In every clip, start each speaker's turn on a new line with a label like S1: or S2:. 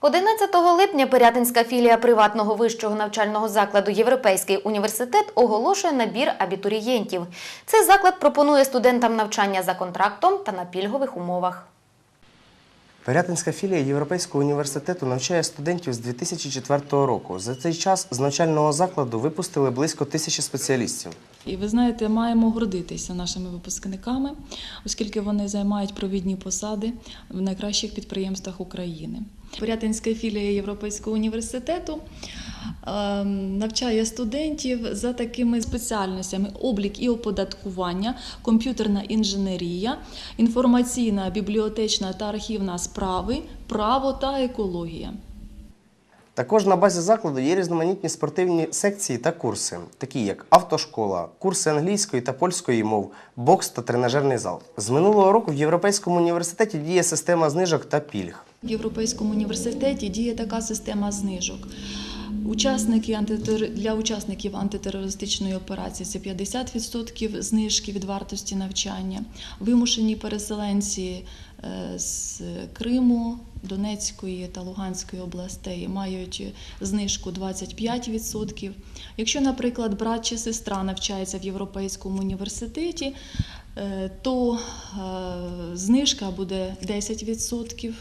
S1: 11 липня Пирятинська філія приватного вищого навчального закладу Європейський університет оголошує набір абітурієнтів. Цей заклад пропонує студентам навчання за контрактом та на пільгових умовах.
S2: Пирятинська філія Європейського університету навчає студентів з 2004 року. За цей час з навчального закладу випустили близько тисячі спеціалістів.
S3: І ви знаєте, маємо гордитися нашими випускниками, оскільки вони займають провідні посади в найкращих підприємствах України. Порятинська філія Європейського університету е, навчає студентів за такими спеціальностями: облік і оподаткування, комп'ютерна інженерія, інформаційна, бібліотечна та архівна справи, право та екологія.
S2: Також на базі закладу є різноманітні спортивні секції та курси, такі як автошкола, курси англійської та польської мов, бокс та тренажерний зал. З минулого року в Європейському університеті діє система знижок та пільг.
S3: В Європейському університеті діє така система знижок. Учасники для учасників антитерористичної операції це 50% знижки від вартості навчання. Вимушені переселенці е, з Криму, Донецької та Луганської областей мають знижку 25%. Якщо, наприклад, брат чи сестра навчається в Європейському університеті, е, то е, знижка буде 10%.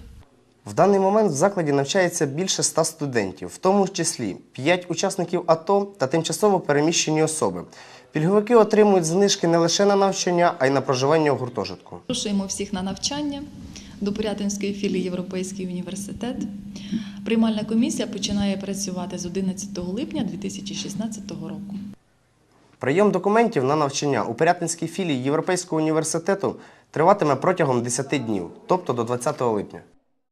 S2: В даний момент в закладі навчається більше 100 студентів, в тому числі 5 учасників АТО та тимчасово переміщені особи. Пільговики отримують знижки не лише на навчання, а й на проживання у гуртожитку.
S3: Запрошуємо всіх на навчання до Порятинської філії Європейський університет. Приймальна комісія починає працювати з 11 липня 2016 року.
S2: Прийом документів на навчання у Пирятинській філії Європейського університету триватиме протягом 10 днів, тобто до 20 липня.